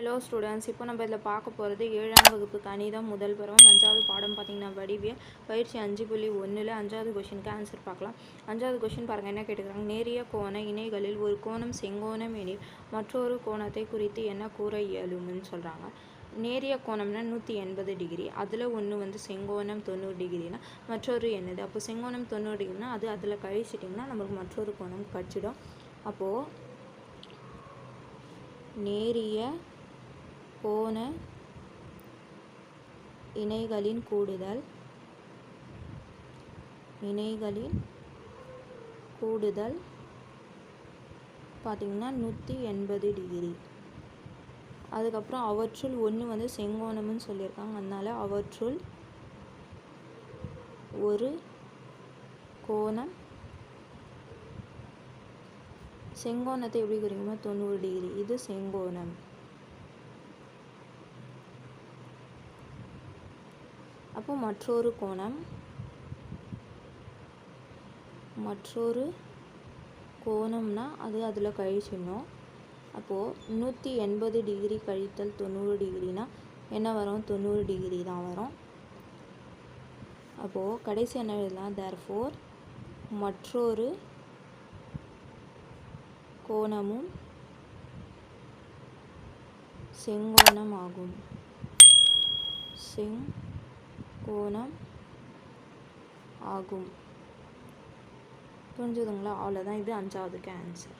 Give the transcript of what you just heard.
Hello students இப்போ நம்ம இதில் பார்க்க போகிறது ஏழாம் வகுப்பு கணிதம் முதல் பருவம் அஞ்சாவது பாடம் பார்த்தீங்கன்னா வடிவியல் பயிற்சி அஞ்சு புள்ளி ஒன்றில் அஞ்சாவது கொஷினுக்கு ஆன்சர் பார்க்கலாம். அஞ்சாவது கொஷின் பாருங்கள் என்ன கேட்டுக்கிறாங்க? நேரிய கோண இணைகளில் ஒரு கோணம் செங்கோணம் எனில் மற்றொரு கோணத்தை குறித்து என்ன கூற இயலும்னு சொல்கிறாங்க நேரிய கோணம்னா நூற்றி எண்பது டிகிரி அதில் ஒன்று வந்து செங்கோணம் தொண்ணூறு டிகிரினா மற்றொரு என்னது? அப்போ செங்கோணம் தொண்ணூறு டிகிரினா அது அதில் கழிச்சிட்டிங்கன்னா நம்மளுக்கு மற்றொரு கோணம் கிடச்சிடும் அப்போது நேரிய கோண இணைகளின் கூடுதல் இணைகளின் கூடுதல் பார்த்திங்கன்னா நூற்றி எண்பது டிகிரி. அதுக்கப்புறம் அவற்றுள் ஒன்று வந்து செங்கோணம்னு சொல்லியிருக்காங்க. அதனால் அவற்றுள் ஒரு கோணம் செங்கோணத்தை எப்படி குறிக்கணுமோ தொண்ணூறு டிகிரி. இது செங்கோணம். அப்போ மற்றொரு கோணம். மற்றொரு கோணம்னா அது அதில் கழிச்சிடணும். அப்போது நூற்றி எண்பது டிகிரி கழித்தல் தொண்ணூறு டிகிரினா என்ன வரும்? தொண்ணூறு டிகிரி தான் வரும். அப்போது கடைசி என்ன எழுதலாம்? தேர்ஃபோர் மற்றொரு கோணமும் செங்கோணம் ஆகும். செங் கோணம் ஆகும். புரிஞ்சுதுங்களா? அவ்வளோதான் இது அஞ்சாவதுக்கு ஆன்சர்